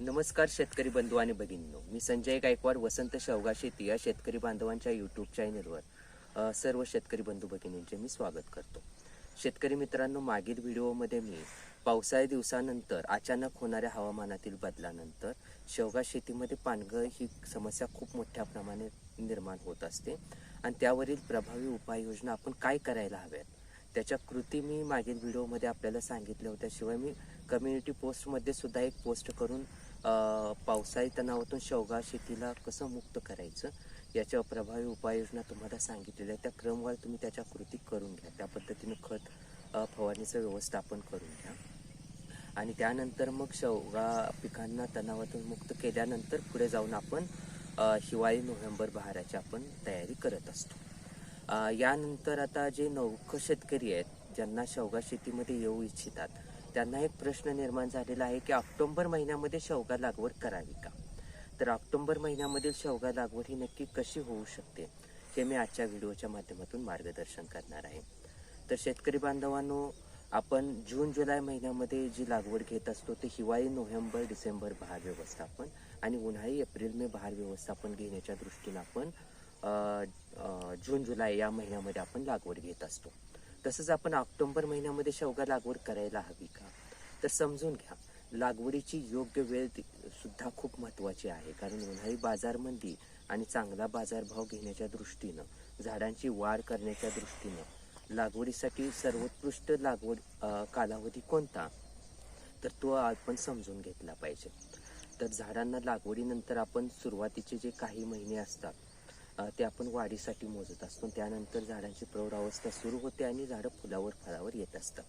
नमस्कार शेतकरी बंधू आणि भगिनींनो. मी संजय गायकवाड वसंत शेवगा शेती या शेतकरी बांधवांच्या यूट्यूब चॅनलवर सर्व शेतकरी बंधू भगिनींचे मी स्वागत करतो. शेतकरी मित्रांनो मागील व्हिडिओमध्ये मी पावसाळी दिवसानंतर अचानक होणाऱ्या हवामानातील बदलानंतर शेवगा शेतीमध्ये पानगळ ही समस्या खूप मोठ्या प्रमाणे निर्माण होत असते आणि त्यावरील प्रभावी उपाययोजना आपण काय करायला हव्यात? त्याच्या कृती मी मागील व्हिडिओमध्ये आपल्याला सांगितल्या होत्या. शिवाय मी कम्युनिटी पोस्टमध्ये सुद्धा एक पोस्ट करून पावसाळी तणावातून शेवगा शेतीला कसं मुक्त करायचं? याच्या प्रभावी उपाययोजना तुम्हाला सांगितलेल्या त्या क्रमवार तुम्ही त्याच्या कृती करून घ्या. त्या पद्धतीनं खत फवारणीचं व्यवस्थापन करून घ्या. आणि त्यानंतर मग शेवगा पिकांना तणावातून मुक्त केल्यानंतर पुढे जाऊन आपण हिवाळी नोव्हेंबर बहाराची आपण तयारी करत असतो. यानंतर आता जे नौख शेतकरी आहेत ज्यांना शेवगा शेतीमध्ये येऊ इच्छितात त्यांना एक प्रश्न निर्माण झालेला आहे की ऑक्टोबर महिन्यामध्ये शेवगा लागवड करावी का? तर ऑक्टोबर महिन्यामधील शेवगा लागवड ही नक्की कशी होऊ शकते हे मी आजच्या व्हिडिओच्या माध्यमातून मार्गदर्शन करणार आहे. तर शेतकरी बांधवांनो आपण जून जुलै महिन्यामध्ये जी लागवड घेत असतो ते हिवाळी नोव्हेंबर डिसेंबर बहार व्यवस्थापन आणि उन्हाळी एप्रिल मे बहार व्यवस्थापन घेण्याच्या दृष्टीनं आपण जून जुलै या महिन्यामध्ये आपण लागवड घेत असतो. तसंच आपण ऑक्टोबर महिन्यामध्ये शेवगा लागवड करायला हवी का? तर समजून घ्या लागवडीची योग्य वेळ ती- सुद्धा खूप महत्त्वाची आहे. कारण उन्हाळी बाजारमंदी आणि चांगला बाजारभाव घेण्याच्या दृष्टीनं झाडांची वाढ करण्याच्या दृष्टीनं लागवडीसाठी सर्वोत्कृष्ट लागवड कालावधी कोणता? तर तो आपण समजून घेतला पाहिजे. तर झाडांना लागवडीनंतर आपण सुरुवातीचे जे काही महिने असतात ते आपण वाढीसाठी मोजत असतो. त्यानंतर झाडांची प्रौढ अवस्था सुरू होते आणि झाडं फुलावर फळावर येत असतात.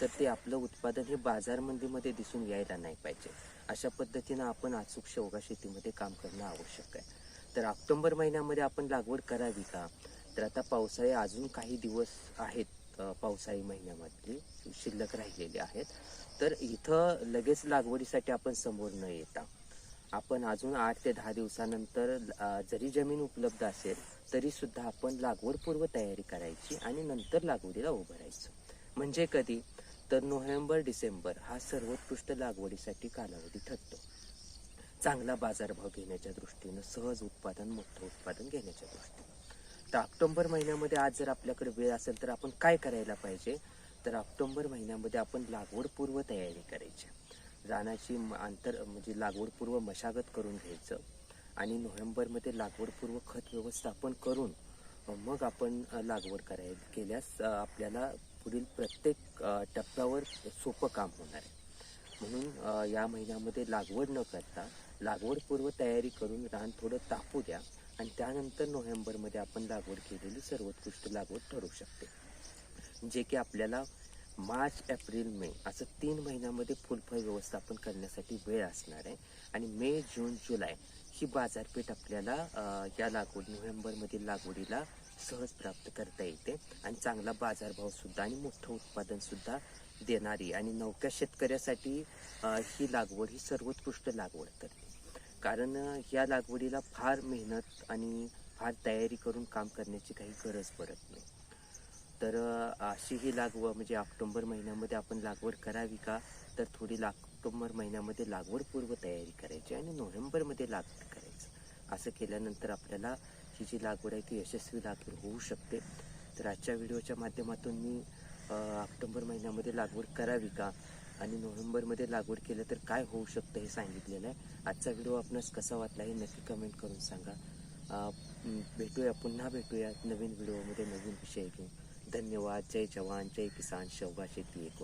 तर ते आपलं उत्पादन हे बाजारमंदीमध्ये दिसून यायला नाही पाहिजे. अशा पद्धतीनं आपण अचूक शेवगा शेतीमध्ये काम करणं आवश्यक आहे. तर ऑक्टोबर महिन्यामध्ये आपण लागवड करावी का? तर आता पावसाळे अजून काही दिवस आहेत पावसाळी महिन्यामध्ये शिल्लक राहिलेले आहेत. तर इथं लगेच लागवडीसाठी आपण समोर न येता आपण अजून आठ ते दहा दिवसानंतर जरी जमीन उपलब्ध असेल तरी सुद्धा आपण लागवडपूर्व तयारी करायची आणि नंतर लागवडीला उभं राहायचं. म्हणजे कधी? तर नोव्हेंबर डिसेंबर हा सर्वोत्कृष्ट लागवडीसाठी कालावधी ठरतो. चांगला बाजारभाव घेण्याच्या दृष्टीनं सहज उत्पादन मोठं उत्पादन घेण्याच्या दृष्टीनं. तर ऑक्टोबर महिन्यामध्ये आज जर आपल्याकडे वेळ असेल तर आपण काय करायला पाहिजे? तर ऑक्टोबर महिन्यामध्ये आपण लागवडपूर्व तयारी करायची. रानाची आंतर म्हणजे लागवडपूर्व मशागत करून घ्यायचं. आणि नोव्हेंबरमध्ये लागवडपूर्व खत व्यवस्थापन करून मग आपण लागवड करायला केल्यास आपल्याला पुढील प्रत्येक टप्प्यावर सोपं काम होणार आहे. म्हणून या महिन्यामध्ये लागवड न करता लागवडपूर्व तयारी करून रान थोडं तापू द्या आणि त्यानंतर नोव्हेंबरमध्ये आपण लागवड केलेली सर्वोत्कृष्ट लागवड ठरू शकते. जे की आपल्याला मार्च एप्रिल मे असं तीन महिन्यामध्ये फुलफळ व्यवस्थापन करण्यासाठी वेळ असणार आहे. आणि मे जून जुलै ही बाजारपेठ आपल्याला या लागवड नोव्हेंबरमधील लागवडीला सहज प्राप्त करता येते. आणि चांगला बाजारभावसुद्धा आणि मोठं उत्पादनसुद्धा देणारी आणि नौक्या शेतकऱ्यासाठी ही लागवड ही सर्वोत्कृष्ट लागवड करते कारण या लागवडीला फार मेहनत आणि फार तयारी करून काम करण्याची काही गरज पडत नाही. तर अशी ही लागवड म्हणजे ऑक्टोंबर महिन्यामध्ये आपण लागवड करावी का? तर थोडी लाग ऑक्टोबर महिन्यामध्ये लागवडपूर्व तयारी करायची आणि नोव्हेंबरमध्ये लागवड करायचं. असं केल्यानंतर आपल्याला ही जी लागवड आहे ती यशस्वी लागवड होऊ शकते. तर आजच्या व्हिडिओच्या माध्यमातून मी ऑक्टोंबर महिन्यामध्ये लागवड करावी का? आणि नोव्हेंबरमध्ये लागवड केलं तर काय होऊ शकतं हे सांगितलेलं आहे. आजचा व्हिडिओ आपणास कसा वाटला हे नक्की कमेंट करून सांगा. भेटूया पुन्हा भेटूया नवीन व्हिडिओमध्ये नवीन विषय घेऊन. धन्यवाद। जय जवान जय किसान शेवगा शेती एक